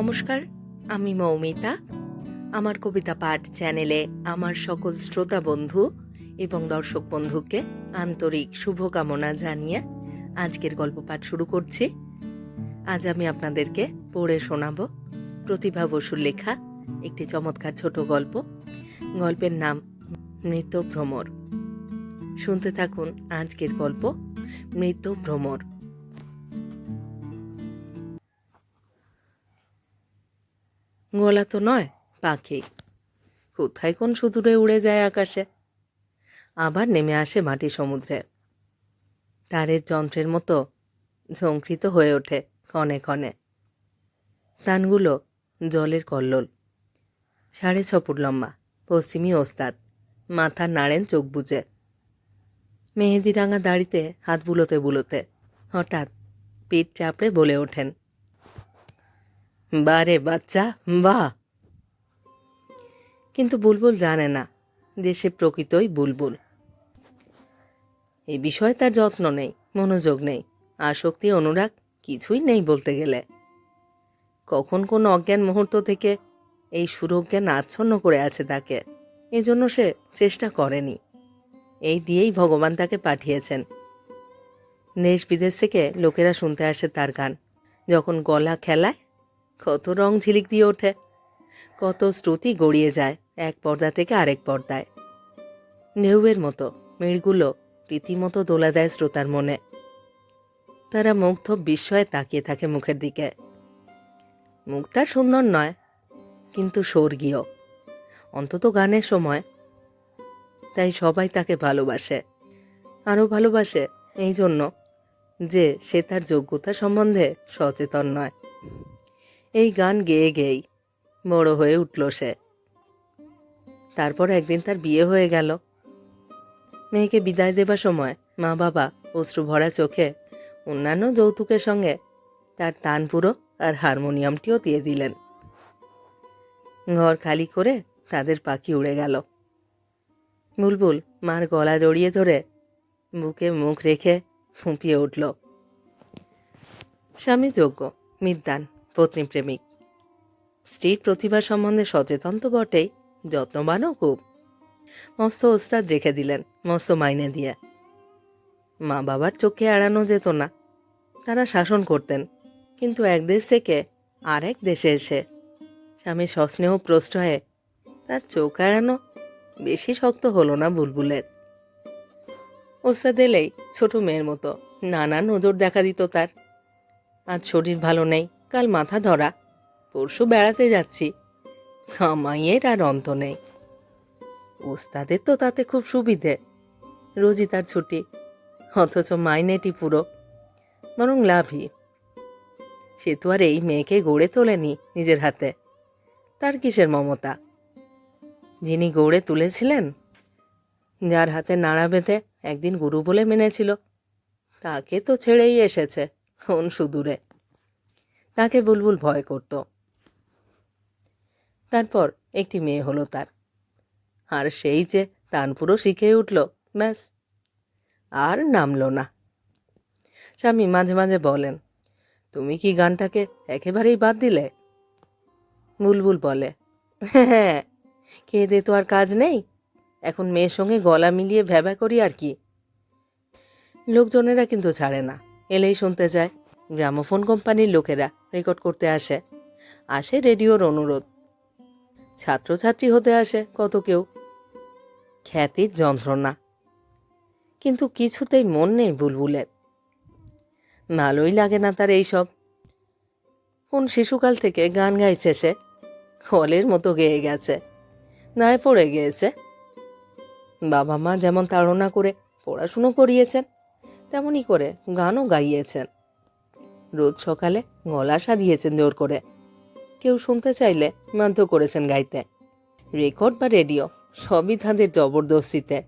নমস্কার, আমি মৌমিতা। আমার কবিতা পাঠ চ্যানেলে আমার সকল শ্রোতা বন্ধু এবং দর্শক বন্ধুকে আন্তরিক শুভকামনা জানিয়ে আজকের গল্প পাঠ শুরু করছি। আজ আমি আপনাদেরকে পড়ে শোনাব প্রতিভা বসুর লেখা একটি চমৎকার ছোট গল্প। গল্পের নাম মৃত ভ্রমর। শুনতে থাকুন আজকের গল্প মৃত ভ্রমর। গলা তো নয়, পাখি। কোথায় কোন সুদূরে উড়ে যায় আকাশে? আবার নেমে আসে মাটি সমুদ্রে। তারের যন্ত্রের মতো ঝঙ্কৃত হয়ে ওঠে ক্ষণে ক্ষণে। তানগুলো জলের কল্লোল। সাড়ে ছ ফুট লম্বা, পশ্চিমী ওস্তাদ। মাথা নাড়েন চোখ বুজে। মেহেদিরাঙা দাড়িতে হাত বুলোতে বুলোতে। হঠাৎ পিঠ চাপড়ে বলে ওঠেন বারে বাচ্চা, বাহ। কিন্তু বুলবুল জানে না যে সে প্রকৃতই বুলবুল। এই বিষয়ে তার যত্ন নেই, মনোযোগ নেই, আসক্তি, অনুরাগ, কিছুই নেই বলতে গেলে। কখন কোন অজ্ঞান মুহূর্ত থেকে এই সুরজ্ঞান আচ্ছন্ন করে আছে তাকে, এজন্য সে চেষ্টা করেনি। এই দিয়েই ভগবান তাকে পাঠিয়েছেন। দেশ বিদেশ থেকে লোকেরা শুনতে আসে তার গান। যখন গলা খেলায় কত রং ঝিলিক দিয়ে ওঠে। কত শ্রুতি গড়িয়ে যায় এক পর্দা থেকে আরেক পর্দায়। ঢেউয়ের মতো মেড়গুলো রীতিমতো দোলা দেয় শ্রোতার মনে। তারা মুগ্ধ বিস্ময়ে তাকিয়ে থাকে মুখের দিকে। মুখ তার সুন্দর নয়, কিন্তু স্বর্গীয়। অন্তত গানের সময়। তাই সবাই তাকে ভালোবাসে। আরও ভালোবাসে এই জন্য যে সে তার যোগ্যতা সম্বন্ধে সচেতন নয়। এই গান গেয়ে গেয়েই বড় হয়ে উঠল সে। তারপর একদিন তার বিয়ে হয়ে গেল। মেয়েকে বিদায় দেবার সময় মা বাবা, অশ্রু ভরা চোখে, অন্যান্য যৌতুকের সঙ্গে তার তানপুরো আর হারমোনিয়ামটিও দিয়ে দিলেন। ঘর খালি করে তাদের পাখি উড়ে গেল। বুলবুল মার গলা জড়িয়ে ধরে বুকে মুখ রেখে ফুঁপিয়ে উঠল। স্বামী যোগ্য, মিদ্যান। পত্নী প্রেমিক। স্ত্রীর প্রতিভা সম্বন্ধে সচেতন তো বটেই, যত্নবানও খুব। মস্ত ওস্তাদ রেখে দিলেন, মস্ত মাইনে দিয়ে। মা বাবার চোখে এড়ানো যেত না। তারা শাসন করতেন, কিন্তু এক দেশ থেকে আরেক দেশে এসে স্বামী সস্নেহ প্রশ্রয়ে তার চোখ এড়ানো বেশি শক্ত হলো না বুলবুলের। ওস্তাদ এলেই ছোট মেয়ের মতো নানা নজর দেখা দিত তার। আজ শরীর ভালো নেই কাল মাথা ধরা। পরশু বেড়াতে যাচ্ছি। কামাইয়ের আর অন্ত নেই। ওস্তাদের তো তাতে খুব সুবিধে। রোজই তার ছুটি। অথচ মাইনেটি পুরো। বরং লাভই। সে তো আর এই মেয়েকে গড়ে তোলেনি নিজের হাতে। তার কিসের মমতা? যিনি গড়ে তুলেছিলেন, যার হাতে নাড়া বেঁধে একদিন গুরু বলে মেনেছিল, তাকে তো ছেড়েই এসেছে, কোন সুদূরে। তাকে বুলবুল ভয় করত। তারপর একটি মেয়ে হলো তার। আর সেই যে তানপুরো শিখে উঠল, ব্যাস, আর নামলো না। স্বামী মাঝে মাঝে বলেন, তুমি কি গানটাকে একেবারেই বাদ দিলে? বুলবুল বলে হ্যাঁ খেয়ে দে তো আর কাজ নেই। এখন মেয়ের সঙ্গে গলা মিলিয়ে ভ্যাবা করি আর কি। লোকজনেরা কিন্তু ছাড়ে না, এলেই শুনতে যায়। গ্রামোফোন কোম্পানির লোকেরা রেকর্ড করতে আসে। আসে রেডিওর অনুরোধ। ছাত্রছাত্রী হতে আসে কত কেউ। খ্যাতির যন্ত্রণা। কিন্তু কিছুতেই মন নেই বুলবুলের। ভালোই লাগে না তার এইসব। কোন শিশুকাল থেকে গান গাইছে সে? হলের মতো গেয়ে গেছে। নায় পড়ে গিয়েছে। বাবা মা যেমন তাড়না করে পড়াশুনো করিয়েছেন তেমনই করে গানও গাইয়েছেন। রোজ সকালে গলা সাধিয়েছেন জোর করে। কেউ শুনতে চাইলে বাধ্য করেছেন গাইতে। রেকর্ড বা রেডিও সবই তাদের জবরদস্তিতে।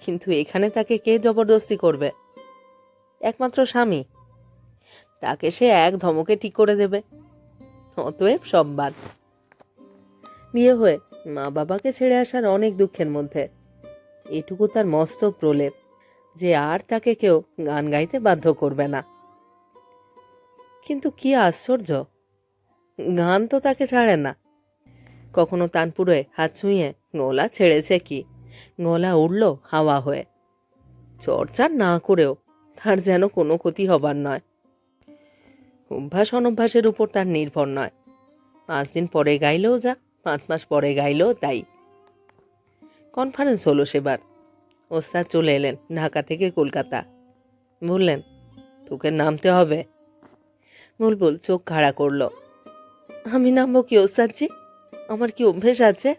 কিন্তু এখানে তাকে কে জবরদস্তি করবে? একমাত্র স্বামী। তাকে সে এক ধমকে ঠিক করে দেবে। অতএব সব বাদ। বিয়ে হয়ে মা বাবাকে ছেড়ে আসার অনেক দুঃখের মধ্যে। এটুকু তার মস্ত প্রলেপ যে আর তাকে কেউ গান গাইতে বাধ্য করবে না। কিন্তু কি আশ্চর্য। গান তো তাকে ছাড়ে না। কখনো তানপুরে হাত ছুঁয়ে গলা ছেড়েছে কি? গলা উড়ল হাওয়া হয়ে। চর্চা না করেও তার যেন কোনো ক্ষতি হবার নয়। অভ্যাস অনভ্যাসের উপর তার নির্ভর নয়। পাঁচ দিন পরে গাইলেও যা, পাঁচ মাস পরে গাইলেও তাই। কনফারেন্স হলো সেবার। ওস্তাদ চলে এলেন ঢাকা থেকে কলকাতা। বললেন, তোকে নামতে হবে। বুলবুল চোখ খাড়া করল। আমি নামবো কি, ওস্তাদজি? আমার কি অভ্যেস আছে?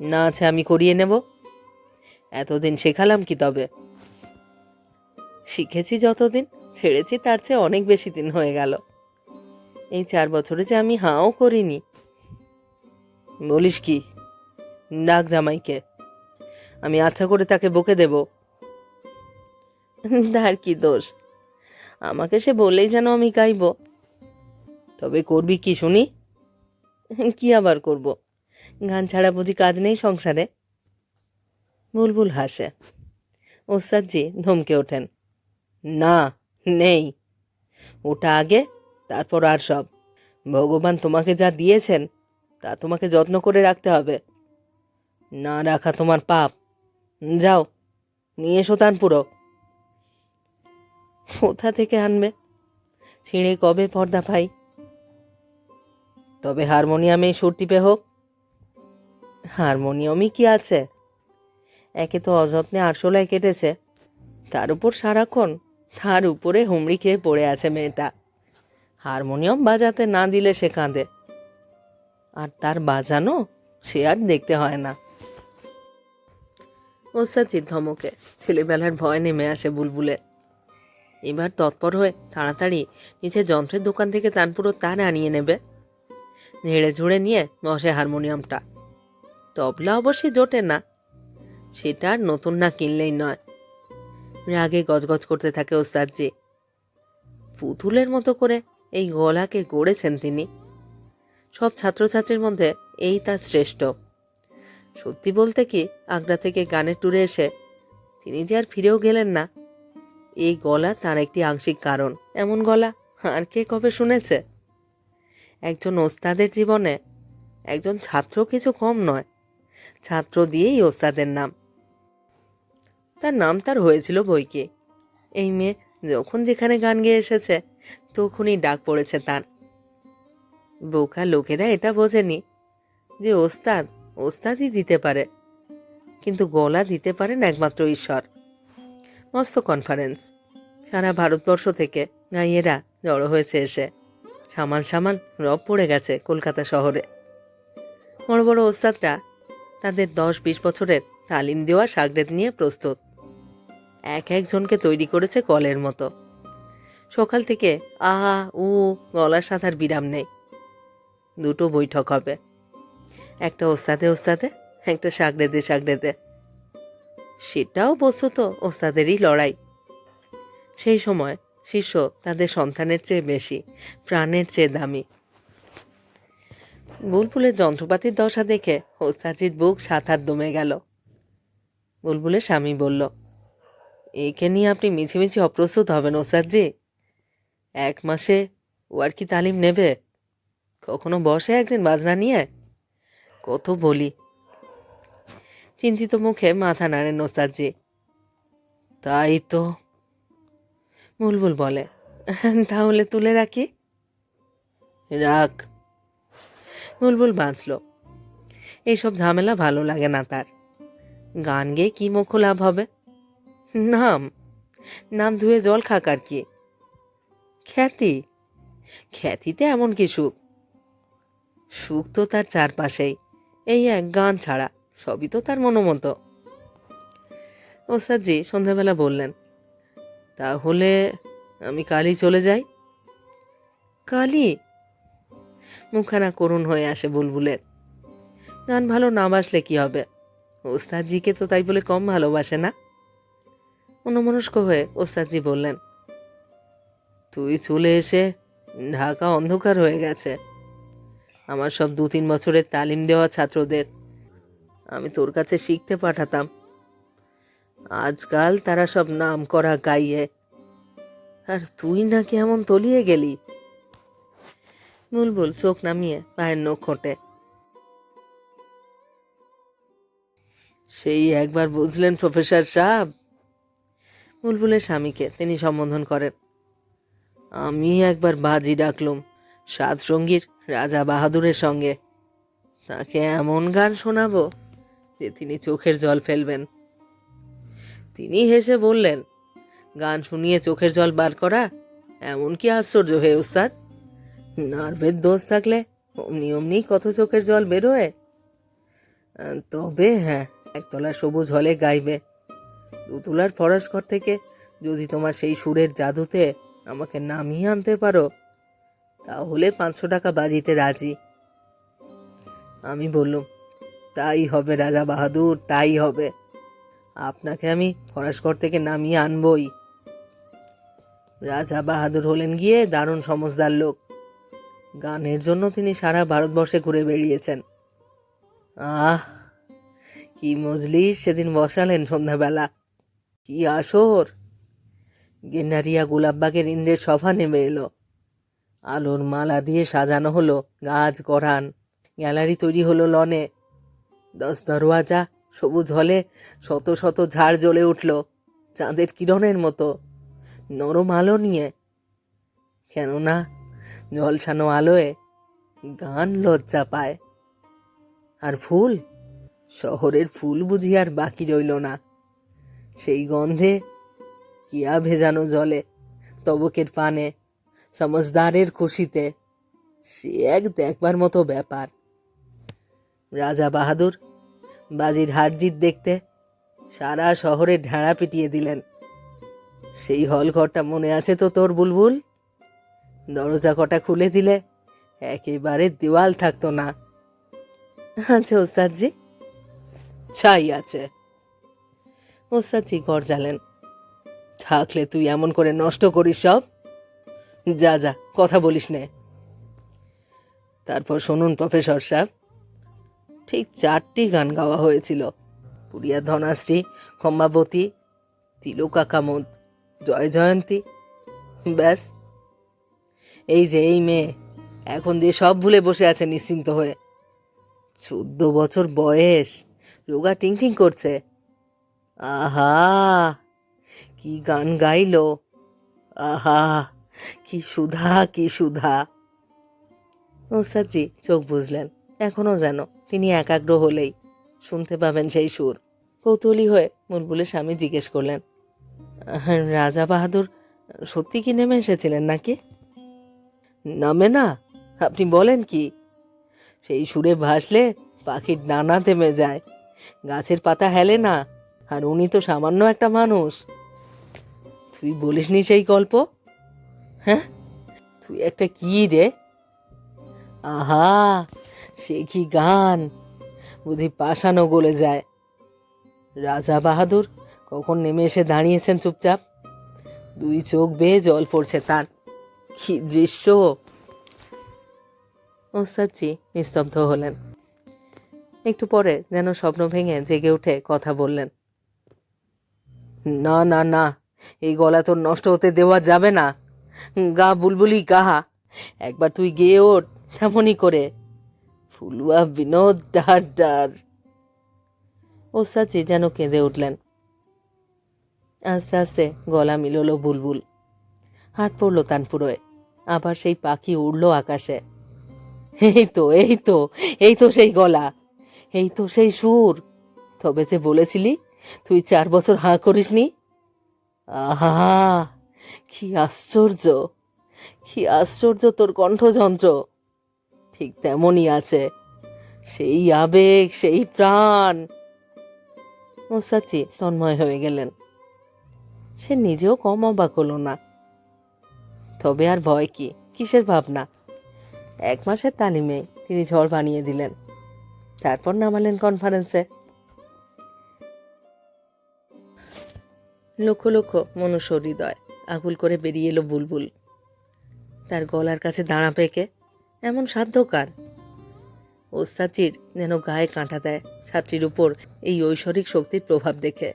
না আছে, আমি করিয়ে নেব। এতদিন শেখালাম কি তবে? শিখেছি যতদিন, ছেড়েছি তার চেয়ে অনেক বেশি দিন হয়ে গেল। এই চার বছরে যে আমি হাও করিনি। বলিস কি? ডাক জামাইকে। আমি আচ্ছা করে তাকে বকে দেব। তার কি দোষ? আমাকে সে বলেই যেন আমি গাইব। তবে করবি কি শুনি? কি আবার করব? গান ছাড়া বুঝি কাজ নেই সংসারে? বুলবুল হাসে। ওস্তাদজি ধমকে ওঠেন। না, নেই। ওটা আগে, তারপর আর সব। ভগবান তোমাকে যা দিয়েছেন, তা তোমাকে যত্ন করে রাখতে হবে। না রাখা তোমার পাপ। যাও, নিয়ে এসো তানপুরো কোথা থেকে আনবে? ছিঁড়ে কবে পর্দা পাই? তবে হারমোনিয়ামে সুর টিপে হোক। হারমোনিয়ামই কি আছে? একে তো অযত্নে আরশোলায় কেটেছে। তার উপর সারাক্ষণ, তার উপরে হুমড়ি খেয়ে পড়ে আছে মেয়েটা। হারমোনিয়াম বাজাতে না দিলে সে কাঁদে। আর তার বাজানো সে আর দেখতে হয় না। ওস্তাচির ধমকে ছেলেবেলার ভয় নেমে আসে বুলবুলে। এবার তৎপর হয়ে তাড়াতাড়ি নিচে যন্ত্রের দোকান থেকে তানপুরো তার আনিয়ে নেবে। ঝেড়ে ঝুড়ে নিয়ে বসে হারমোনিয়ামটা। তবলা অবশ্যই জোটে না। সেটা আর নতুন না কিনলেই নয়। রাগে গজগজ করতে থাকে ওস্তাদজি। পুতুলের মতো করে এই গলাকে গড়েছেন তিনি। সব ছাত্রছাত্রীর মধ্যে এই তার শ্রেষ্ঠ। সত্যি বলতে কি, আগ্রা থেকে গানের ট্যুরে এসে তিনি যে আর ফিরেও গেলেন না এই গলা তার একটি আংশিক কারণ। এমন গলা? আর কে কবে শুনেছে? একজন ওস্তাদের জীবনে একজন ছাত্র কিছু কম নয়। ছাত্র দিয়েই ওস্তাদের নাম। তার নাম তার হয়েছিল বইকে। এই মেয়ে যখন যেখানে গান গেয়ে এসেছে, তখনই ডাক পড়েছে তার। বোকা লোকেরা এটা বোঝেনি যে ওস্তাদ ওস্তাদই দিতে পারে। কিন্তু গলা দিতে পারেন একমাত্র ঈশ্বর। মস্ত কনফারেন্স সারা ভারতবর্ষ থেকে গাইয়েরা জড়ো হয়েছে এসে। সামান সামান রব পড়ে গেছে কলকাতা শহরে। বড় বড় ওস্তাদরা তাদের দশ বিশ বছরের তালিম দেওয়া সাগরেদ নিয়ে প্রস্তুত। এক একজনকে তৈরি করেছে কলের মতো। সকাল থেকে আহা উ, গলার সাঁতার বিরাম নেই। দুটো বৈঠক হবে। একটা ওস্তাদে ওস্তাদে, একটা সাগরেদে সাগরেদে। সেটাও বস্তুত ওস্তাদেরই লড়াই। সেই সময় শিষ্য তাদের সন্তানের চেয়ে বেশি, প্রাণের চেয়ে দামি। বুলবুলের যন্ত্রপাতির দশা দেখে ওস্তাজির বুক সাত হাত দমে গেল। বুলবুলের স্বামী বলল, একে নিয়ে আপনি মিছিমিছি অপ্রস্তুত হবেন ওস্তাদজি। এক মাসে ও আর কি তালিম নেবে? কখনো বসে একদিন বাজনা নিয়ে? কত বলি চিন্তিত মুখে মাথা নাড়েন ওস্তাদজি তাই তো, বুলবুল বলে। তাহলে তুলে রাখি? রাখ। বুলবুল বাঁচল। এইসব ঝামেলা ভালো লাগে না তার। গান গেয়ে কী মুখ লাভ হবে? নাম। নাম ধুয়ে জল খাক আর কি। খ্যাতি। খ্যাতিতে এমন কি সুখ? সুখ তো তার চারপাশেই, এই এক গান ছাড়া। সবই তো তার মনোমতো। ওস্তাদজি সন্ধ্যাবেলা বললেন, তাহলে আমি কালই চলে যাই? কালই? মুখখানা করুণ হয়ে আসে বুলবুলের। গান ভালো না বাসলে কি হবে? ওস্তাদজিকে তো তাই বলে কম ভালোবাসে না? অন্যমনস্ক হয়ে ওস্তাদজি বললেন, তুই চলে এসে ঢাকা অন্ধকার হয়ে গেছে। আমার সব দু তিন বছরের তালিম দেওয়া ছাত্রদের আমি তোর কাছে শিখতে পাঠাতাম। আজকাল তারা সব নাম করা গাইয়ে। আর তুই নাকি এমন তলিয়ে গেলি? বুলবুল চোখ নামিয়ে পায়ের নখ খোঁটে। সেই একবার বুঝলেন প্রফেসর সাহেব? বুলবুলের স্বামীকে তিনি সম্বোধন করেন। আমি একবার বাজি ডাকলুম সাত সঙ্গীর রাজা বাহাদুরের সঙ্গে। তাকে এমন গান শোনাবো? যে তিনি চোখের জল ফেলবেন। তিনি হেসে বললেন, গান শুনিয়ে চোখের জল বার করা এমন কি আশ্চর্য হে উস্তাদ? নার্ভের দোষ থাকলে অমনি অমনি কত চোখের জল বেরোয়? তবে হ্যাঁ একতলা সবুজ হলে গাইবে। দুতলার ফরাসঘর থেকে যদি তোমার সেই সুরের জাদুতে আমাকে নামিয়ে আনতে পারো, তাহলে পাঁচশো টাকা বাজিতে রাজি। আমি বললুম তাই হবে রাজা বাহাদুর, তাই হবে। আপনাকে আমি ফরাসঘর থেকে নামিয়ে আনবই। রাজা বাহাদুর হলেন গিয়ে দারুণ সমজদার লোক। গানের জন্য তিনি সারা ভারতবর্ষে ঘুরে বেরিয়েছেন আহ, কি মজলিস সেদিন বসালেন সন্ধ্যাবেলা। কি আসর! গেন্ডারিয়া গোলাপবাগের ইন্দ্রের সভা নেমে এলো। আলোর মালা দিয়ে সাজানো হলো গাছ গড়ান। গ্যালারি তৈরি হলো লনে। দশ দরওয়াজা, সবুজ হলে শত শত ঝাড় জ্বলে উঠল চাঁদের কিরণের মতো। নরম আলো নিয়ে। কেননা ঝলসানো আলোয় গান লজ্জা পায়। আর ফুল? শহরের ফুল বুঝি আর বাকি রইল না। সেই গন্ধে কিয়া ভেজানো জলে, তবকের পানে সমজদারের খুশিতে। সে এক দেখবার মতো ব্যাপার। রাজা বাহাদুর বাজির হারজিত দেখতে সারা শহরে ঢেঁড়া পিটিয়ে দিলেন। সেই হল ঘরটা মনে আছে তো তোর, বুলবুল? দরজা কটা খুলে দিলে একেবারে দেওয়াল থাকতো না। আচ্ছা ওস্তাদজি। ছাই আছে। ওস্তাদজি গরজালেন থাকলে তুই এমন করে নষ্ট করিস সব। যা যা, কথা বলিস নে। তারপর শুনুন প্রফেসর সাহেব। ঠিক চারটি গান গাওয়া হয়েছিল। পুরিয়া ধনাশ্রী ক্ষমাবতী তিলকাকামদ জয় জয়ন্তী ব্যাস। এই যে, এই মেয়ে, এখন দিয়ে সব ভুলে বসে আছে নিশ্চিন্ত হয়ে। চোদ্দ বছর বয়স, রোগা টিং টিং করছে। আহা, কি গান গাইলো। আহা, কি সুধা কি সুধা। ওস্তাদজি চোখ বুঝলেন এখনও যেন। তিনি একাগ্র হলেই। শুনতে পাবেন সেই সুর। কৌতূহলী হয়ে বুলবুলের স্বামী জিজ্ঞেস করলেন "আহ, রাজা বাহাদুর সত্যি কি নেমে এসেছিলেন নাকি? নামে না আপনি বলেন কি? সেই সুরে ভাসলে পাখির ডানা থেমে যায় গাছের পাতা হেলে না আর উনি তো সামান্য একটা মানুষ। তুই বলিসনি সেই গল্প? হ্যাঁ? তুই একটা কি রে? আহা সে কি গান? বুঝি পাশানো গলে যায়। রাজা বাহাদুর, কখন নেমে এসে দাঁড়িয়েছেন চুপচাপ? দুই চোখ বেয়ে জল পড়ছে তার। কি দৃশ্য! ওস্তাদজি নিস্তব্ধ হলেন। একটু পরে যেন স্বপ্ন ভেঙে জেগে উঠে কথা বললেন। না না না, এই গলা তোর নষ্ট হতে দেওয়া যাবে না। গা বুলবুলি, গাহা। একবার তুই গেয়ে ওঠ, তেমনই করে। ফুলুয়া বিনোদ ডার ডার। ওস্তাদজি যেন কেঁদে উঠলেন। আস্তে আস্তে গলা মিললো বুলবুল। হাত পড়ল তানপুরোয়। আবার সেই পাখি উড়লো আকাশে। এই তো এই তো এই তো সেই গলা। এই তো সেই সুর। তবে যে বলেছিলি, তুই চার বছর হাঁ করিসনি? আহা, কি আশ্চর্য। কি আশ্চর্য তোর কণ্ঠযন্ত্র। ঠিক তেমনই আছে। সেই আবেগ, সেই প্রাণ। ওসাচি তন্ময় হয়ে গেলেন। সে নিজেও কম অবাক হলো না। তবে আর ভয় কি? কিসের ভাবনা? এক মাসের তালিমে তিনি ঝড় বানিয়ে দিলেন। তারপর নামালেন কনফারেন্সে লক্ষ লক্ষ মনুষ্য হৃদয়, আকুল করে বেরিয়ে এলো বুলবুল। তার গলার কাছে দাঁড়া পেকে এমন সাধ্যকার ওস্তাচির যেন গায়ে কাঁটা দেয় ছাত্রীর উপর এই ঐশ্বরিক শক্তির প্রভাব দেখে।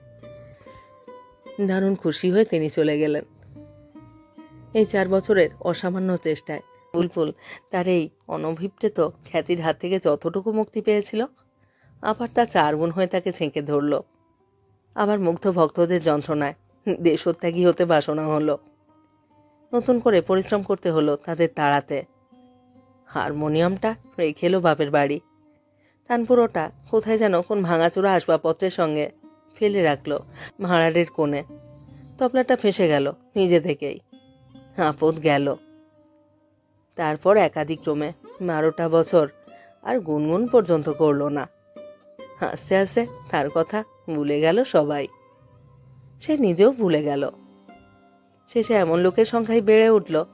দারুণ খুশি হয়ে তিনি চলে গেলেন। এই চার বছরের অসামান্য চেষ্টায় বুলবুল তার এই অনভিপ্রেত খ্যাতির হাত থেকে যতটুকু মুক্তি পেয়েছিল, আবার তা চার গুণ হয়ে তাকে ছেঁকে ধরল। আবার মুগ্ধ ভক্তদের যন্ত্রণায় দেশত্যাগী হতে বাসনা হলো। নতুন করে পরিশ্রম করতে হলো তাদের তাড়াতে। হারমোনিয়ামটা রেখে এলো বাপের বাড়ি। তানপুরোটা কোথায় যেন কোন ভাঙাচোরা আসবাবপত্রের সঙ্গে ফেলে রাখল ভাড়ারের কোণে। তবলাটা ফেসে গেল নিজে থেকেই। আপদ গেল। তারপর একাধিক ক্রমে বারোটা বছর আর গুনগুন পর্যন্ত করল না। আস্তে আস্তে তার কথা ভুলে গেল সবাই। সে নিজেও ভুলে গেল। শেষে এমন লোকের সংখ্যাই বেড়ে উঠল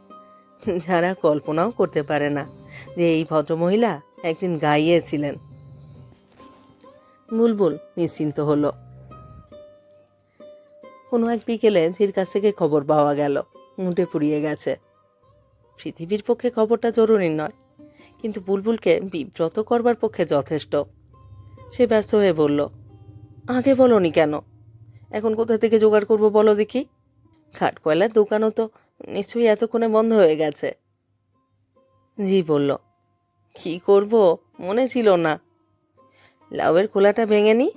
যারা কল্পনাও করতে পারে না। যে এই ভদ্রমহিলা একদিন গাইয়েছিলেন। বুলবুল নিশ্চিন্ত হলো। কোনো এক বিকেলে ঝির কাছ থেকে খবর পাওয়া গেল, মুটে পুড়িয়ে গেছে। পৃথিবীর পক্ষে খবরটা জরুরি নয়, কিন্তু বুলবুলকে বিব্রত করবার পক্ষে যথেষ্ট। সে ব্যস্ত হয়ে বলল, আগে বলনি কেন? এখন কোথা থেকে জোগাড় করব বলো দেখি? খাট কয়লার দোকানও তো নিশ্চয়ই এতক্ষণে বন্ধ হয়ে গেছে। জি বলল। কি করব? মনে ছিল না। লাউয়ের খোলাটা ভেঙে নি?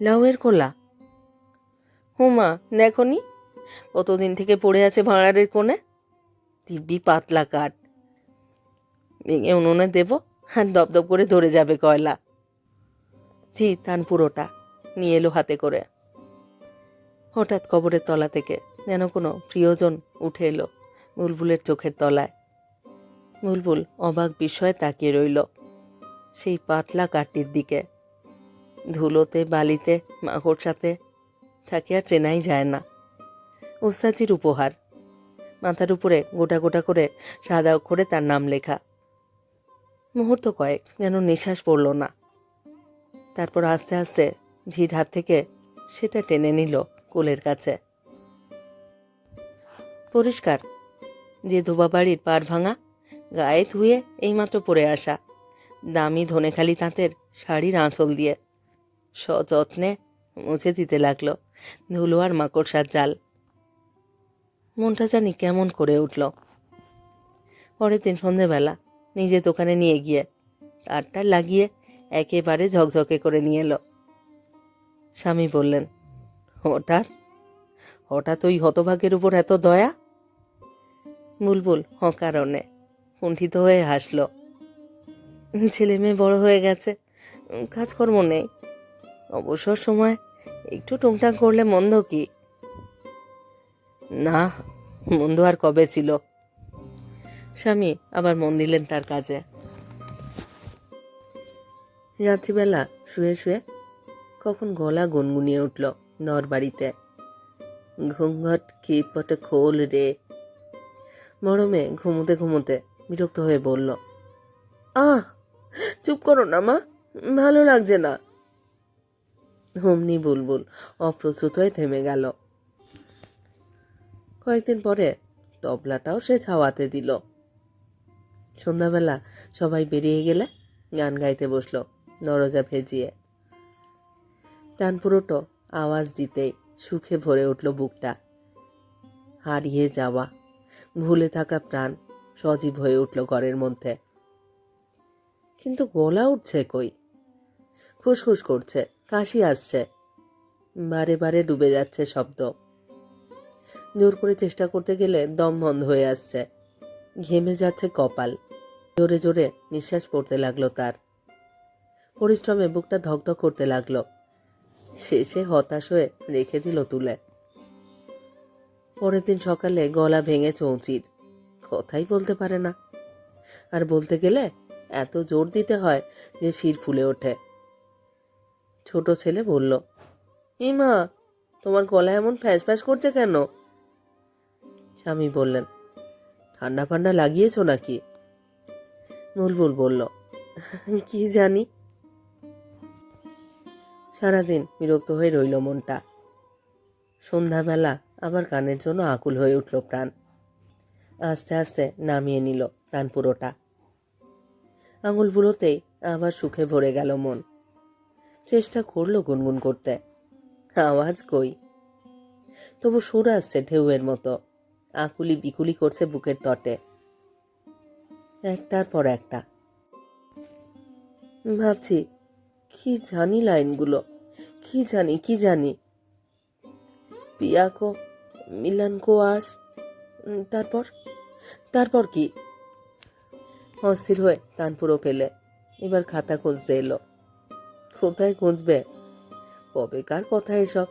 লাউয়ের খোলা? হুমা, দেখো নি। কতদিন থেকে পড়ে আছে ভাঁড়ারের কোণে? দিব্যি পাতলা কাঠ। ভেঙে উনুনে দেবো আর দপদপ করে ধরে যাবে কয়লা। জি তান পুরোটা, নিয়ে এলো হাতে করে। হঠাৎ কবরের তলা থেকে যেন কোনো প্রিয়জন উঠে এলো বুলবুলের চোখের তলায়। বুলবুল অবাক বিস্ময়ে তাকিয়ে রইল। সেই পাতলা কাঠটির দিকে। ধুলোতে, বালিতে, মাকড় সাথে তাকে আর চেনাই যায় না। ওস্তাজির উপহার। মাথার উপরে গোটা গোটা করে সাদা অক্ষরে তার নাম লেখা। মুহূর্ত কয়েক, যেন নিঃশ্বাস পড়ল না। তারপর আস্তে আস্তে ঝির হাত থেকে সেটা টেনে নিল কোলের কাছে। পরিষ্কার। যে ধোবা বাড়ির পাড় ভাঙা গায়ে ধুয়ে এইমাত্র পরে আসা। দামি ধনেখালি তাঁতের শাড়ির আঁচল দিয়ে। সযত্নে মুছে দিতে লাগল ধুলো আর মাকড়সার জাল। মনটা জানি কেমন করে উঠল। পরের দিন সন্ধেবেলা নিজে দোকানে নিয়ে গিয়ে তারটা লাগিয়ে একেবারে ঝকঝকে করে নিয়ে এলো। স্বামী বললেন, হঠাৎ? হঠাৎ ওই হতভাগের উপর এত দয়া? বুলবুল অকারণে কুণ্ঠিত হয়ে হাসলো। ছেলে মেয়ে বড় হয়ে গেছে, কাজকর্ম নেই। অবসর সময় একটু টুংটাং করলে মন্দ কি? না, মন্দ আর কবে ছিল? স্বামী আবার মন দিলেন তার কাজে। রাত্রিবেলা শুয়ে শুয়ে কখন গলা গুনগুনিয়ে উঠল নর বাড়িতে ঘুঙ্ঘট কিপটে খোল রে। মরমে ঘুমোতে ঘুমোতে বিরক্ত হয়ে বলল, আহ, চুপ করো না মা, ভালো লাগছে না। হুমনি বুলবুল অপ্রস্তুত হয়ে থেমে গেল। কয়েকদিন পরে তবলাটাও সে ছাওয়াতে দিল। সন্ধ্যাবেলা সবাই বেরিয়ে গেলে গান গাইতে বসল দরজা ভেজিয়ে। তানপুরোটো আওয়াজ দিতেই সুখে ভরে উঠল বুকটা। হারিয়ে যাওয়া, ভুলে থাকা প্রাণ সজীব হয়ে উঠল ঘরের মধ্যে। কিন্তু গলা উঠছে কই? খুসখুস করছে, কাশি আসছে। বারে বারে ডুবে যাচ্ছে শব্দ। জোর করে চেষ্টা করতে গেলে দম বন্ধ হয়ে আসছে। ঘেমে যাচ্ছে কপাল। জোরে জোরে নিঃশ্বাস পড়তে লাগল তার। পরিশ্রমে বুকটা ধকধক করতে লাগল। শেষে হতাশ হয়ে রেখে দিল তুলে। পরের দিন সকালে গলা ভেঙে চৌচির। কথাই বলতে পারে না। আর বলতে গেলে এত জোর দিতে হয় যে শির ফুলে ওঠে। ছোট ছেলে বলল, ইমা, তোমার গলা এমন ফ্যাঁস ফ্যাঁস করছে কেন? স্বামী বললেন, ঠান্ডা ফান্ডা লাগিয়েছো নাকি? বুলবুল বলল, কি জানি? সারাদিন বিরক্ত হয়ে রইল মনটা। সন্ধ্যাবেলা আবার গানের জন্য আকুল হয়ে উঠল প্রাণ। আস্তে আস্তে নামিয়ে নিল প্রাণ পুরোটা আঙুল বুড়োতেই আবার সুখে ভরে গেল মন। চেষ্টা করল গুনগুন করতে। আওয়াজ কই? তবু সুর আসছে ঢেউয়ের মতো। আকুলি বিকুলি করছে বুকের তটে। একটার পর একটা। ভাবছি, কি জানি লাইনগুলো? কি জানি কি জানি? পিয়াকো, মিলানকো আস তারপর? তারপর কি? অস্থির হয়ে তানপুরো পেলে এবার খাতা খুঁজতে এলো। কোথায় খুঁজবে? কবেকার কথা এসব?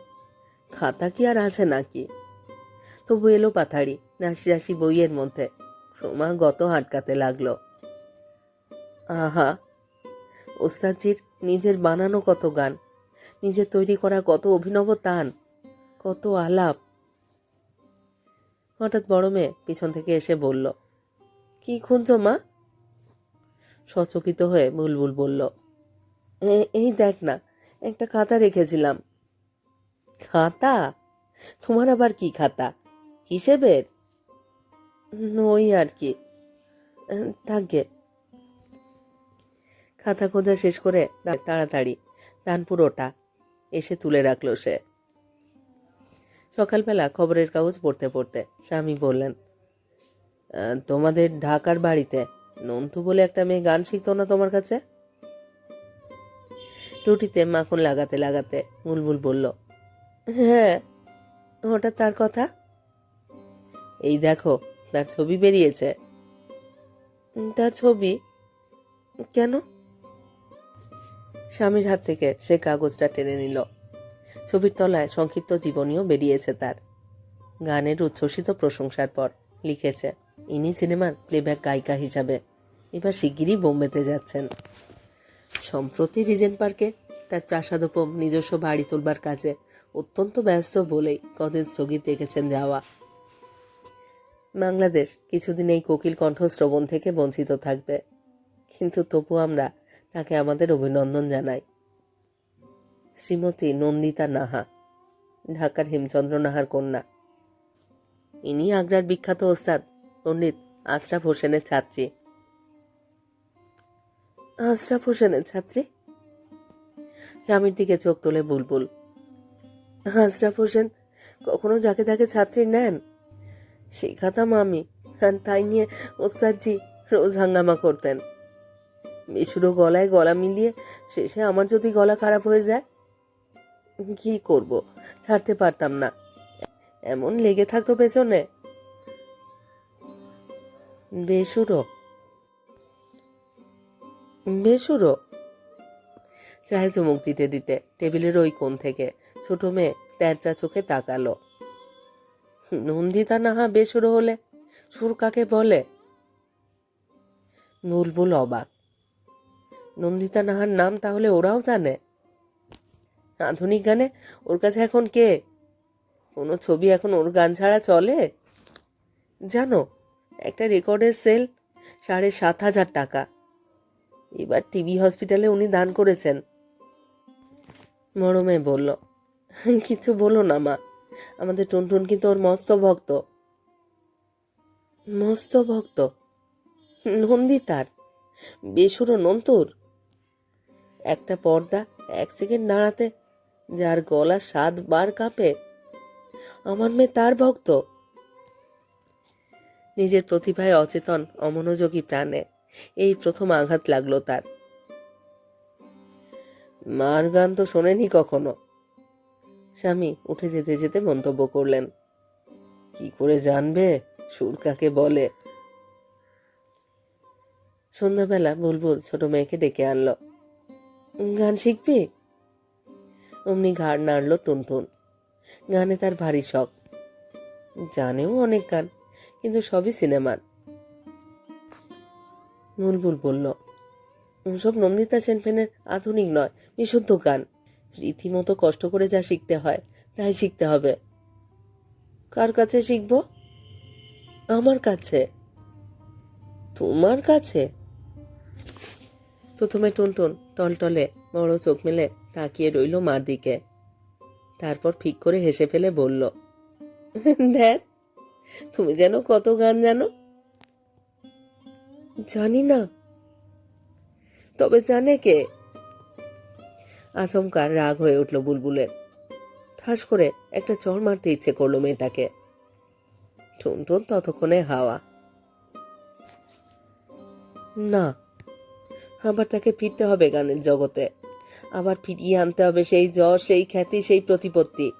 খাতা কি আর আছে নাকি? তবু এলো পাথাড়ি রাশি রাশি বইয়ের মধ্যে। ক্রমাগত হাটকাতে লাগল। আহা! ওস্তাদজির নিজের বানানো কত গান নিজের তৈরি করা কত অভিনব তান, কত আলাপ। হঠাৎ বড় মেয়ে পিছন থেকে এসে বলল কি খুঁজছো মা? সচকিত হয়ে বুলবুল বলল "এ- এই দেখ না একটা খাতা রেখেছিলাম। খাতা? তোমার আবার কি খাতা? হিসেবের? "উম, ওই আর কি। থাকবে খাতা খোঁজা শেষ করে তাড়াতাড়ি দান পুরোটা এসে তুলে রাখল সে। সকালবেলা খবরের কাগজ পড়তে পড়তে স্বামী বললেন তোমাদের ঢাকার বাড়িতে নন্তু বলে একটা মেয়ে গান শিখতো না তোমার কাছে? রুটিতে মাখন লাগাতে লাগাতে বুলবুল বলল হ্যাঁ হঠাৎ তার কথা? এই দেখো, তার ছবি বেরিয়েছে। তার ছবি? কেন? স্বামীর হাত থেকে সে কাগজটা টেনে নিল। ছবির তলায় সংক্ষিপ্ত জীবনীও বেরিয়েছে তার। গানের উচ্ছ্বসিত প্রশংসার পর লিখেছে, ইনি সিনেমার প্লেব্যাক গায়িকা হিসাবে এবার শিগগিরই বোম্বেতে যাচ্ছেন। সম্প্রতি রিজেন্ট পার্কে তার প্রাসাদোপম নিজস্ব বাড়ি তোলবার কাজে অত্যন্ত ব্যস্ত বলেই কদিন স্থগিত রেখেছেন যাওয়া। বাংলাদেশ কিছুদিন এই কোকিল কণ্ঠ শ্রবণ থেকে বঞ্চিত থাকবে। কিন্তু তবু আমরা তাকে আমাদের অভিনন্দন জানাই। শ্রীমতী নন্দিতা নাহা, ঢাকার হেমচন্দ্র নাহার কন্যা। ইনি আগ্রার বিখ্যাত ওস্তাদ, পণ্ডিত আশরাফ হোসেনের ছাত্রী। আশরাফ হোসেনের ছাত্রী? স্বামীর দিকে চোখ তোলে বুলবুল। আশরাফ হোসেন কখনো যাকে তাকে ছাত্রী নেন? শেখাতাম আমি তাই নিয়ে ওস্তাদজি রোজ হাঙ্গামা করতেন। বিশুরো গলায় গলা মিলিয়ে শেষে আমার যদি গলা খারাপ হয়ে যায় কি করব? ছাড়তে পারতাম না। এমন লেগে থাকতো পেছনে। বেসুরো। বেসুরো। চায়ে চুমুক দিতে দিতে টেবিলের ওই কোণ থেকে ছোট মেয়ে তেরচা চোখে তাকালো। নন্দিতা নাহা বেসুরো হলে সুর কাকে বলে? বুলবুল অবাক। নন্দিতা নাহার নাম তাহলে ওরাও জানে। আধুনিক গানে? ওর কাছে এখন কে? কোনো ছবি এখন ওর গান ছাড়া চলে? জানো, একটা রেকর্ডের সেল সাড়ে সাত হাজার টাকা। এবার টিভি হসপিটালে উনি দান করেছেন। মরমে বলল, কিছু বলো না মা, আমাদের টুনটুন কিন্তু ওর মস্ত ভক্ত। মস্ত ভক্ত? নন্দিতার বেসুরো নন্তুর? একটা পর্দা এক সেকেন্ড দাঁড়াতে যার গলা সাত বার কাঁপে। আমার মেয়ে তার ভক্ত। নিজের প্রতিভায় অচেতন, অমনোযোগী প্রাণে এই প্রথম আঘাত লাগল তার। মার গান তো শোনেনি কখনো। স্বামী উঠে যেতে যেতে মন্তব্য করলেন, কি করে জানবে? সুর কাকে বলে? সন্ধ্যাবেলা বুলবুল ছোট মেয়েকে ডেকে আনলো, গান শিখবি? অমনি ঘাড় নাড়লো টুনটুন। গানে তার ভারী শখ। জানেও অনেক গান, কিন্তু সবই সিনেমার। বুলবুল বলল সব নন্দিতা সেনফেনের আধুনিক নয়, বিশুদ্ধ গান। রীতিমতো কষ্ট করে যা শিখতে হয়, তাই শিখতে হবে। কার কাছে শিখব? আমার কাছে। তোমার কাছে? প্রথমে টুনটুন টলটলে, বড় চোখ মেলে তাকিয়ে রইল মার দিকে। তারপর ফিক করে হেসে ফেলে বলল, দেখ, তুমি যেন কত গান জানো? জানি না। তবে জানে কে? আচমকার রাগ হয়ে উঠল বুলবুলের। ঠাস করে একটা চড় মারতে ইচ্ছে করল মেয়েটাকে। টুনটুন ততক্ষণে হাওয়া। না, আবার তাকে ফিরতে হবে গানের জগতে। আবার ফিরিয়ে আনতে হবে সেই যশ সেই খ্যাতি, সেই প্রতিপত্তি।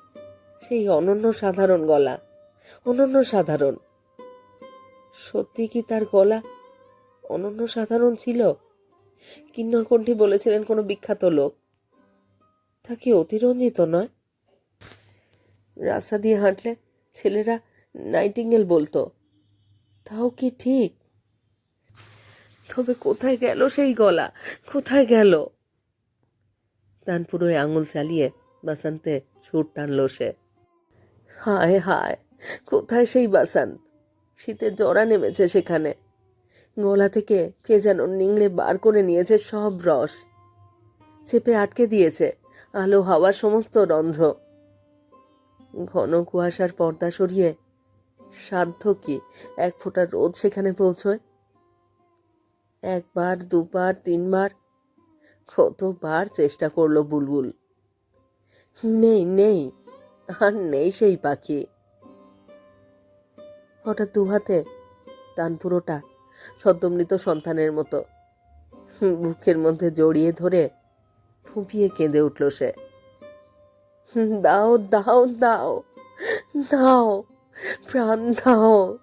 সেই অনন্য সাধারণ গলা। অনন্য সাধারণ। সত্যি কি তার গলা অনন্য সাধারণ ছিল? কিন্নরকণ্ঠী বলেছিলেন কোনো বিখ্যাত লোক। তা কি অতিরঞ্জিত নয়? রাস্তা দিয়ে হাঁটলে ছেলেরা নাইটিঙ্গেল বলতো, তাও কি ঠিক? তবে কোথায় গেল সেই গলা? কোথায় গেল? তানপুরোয় আঙুল চালিয়ে বাসান্তে সুর টানল সে। হায় হায়, কোথায় সেই বাসান্ত? শীতের জরা নেমেছে সেখানে। গলা থেকে কে যেন নিংড়ে বার করে নিয়েছে সব রস। চেপে আটকে দিয়েছে আলো হাওয়ার সমস্ত রন্ধ্র। ঘন কুয়াশার পর্দা সরিয়ে সাধ্য কি এক ফোঁটা রোদ সেখানে পৌঁছয়? একবার, দুবার, তিনবার কতবার চেষ্টা করল বুলবুল। নেই নেই, আর নেই সেই পাখি। হঠাৎ দুহাতে তান পুরোটা সদ্যমৃত সন্তানের মতো। বুকের মধ্যে জড়িয়ে ধরে ফুঁপিয়ে কেঁদে উঠল সে। দাও দাও দাও দাও, প্রাণ দাও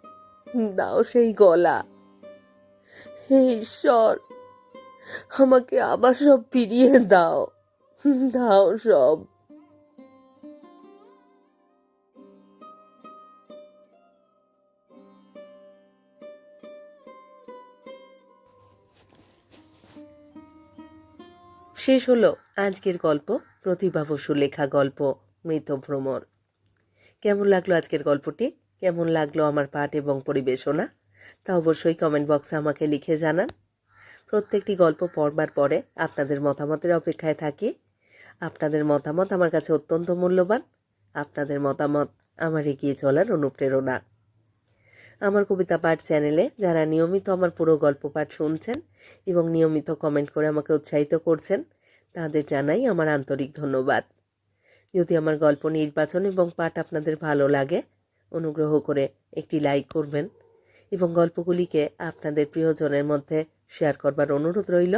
দাও সেই গলা। ঈশ্বর আমাকে আবার সব ফিরিয়ে দাও। দাও সব। শেষ হলো আজকের গল্প, প্রতিভা বসু লেখা গল্প, মৃত ভ্রমর। কেমন লাগল আজকের গল্পটি? কেমন লাগল আমার পাঠ এবং পরিবেশনা? তা অবশ্যই কমেন্ট বক্সে আমাকে লিখে জানান। প্রত্যেকটি গল্প পড়বার পরে আপনাদের মতামতের অপেক্ষায় থাকি। আপনাদের মতামত আমার কাছে অত্যন্ত মূল্যবান। আপনাদের মতামত আমার এগিয়ে চলার অনুপ্রেরণা। আমার কবিতা পাঠ চ্যানেলে যারা নিয়মিত আমার পুরো গল্প পাঠ শুনছেন এবং নিয়মিত কমেন্ট করে আমাকে উৎসাহিত করছেন, তাদের জানাই আমার আন্তরিক ধন্যবাদ। যদি আমার গল্প নির্বাচন এবং পাঠ আপনাদের ভালো লাগে, অনুগ্রহ করে একটি লাইক করবেন এবং গল্পগুলিকে আপনাদের প্রিয়জনের মধ্যে শেয়ার করবার অনুরোধ রইল।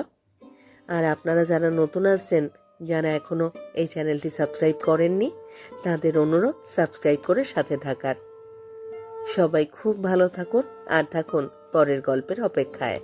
আর আপনারা যারা নতুন আসছেন যারা এখনও এই চ্যানেলটি সাবস্ক্রাইব করেননি, তাদের অনুরোধ সাবস্ক্রাইব করে সাথে থাকার। সবাই খুব ভালো থাকুন, আর থাকুন পরের গল্পের অপেক্ষায়।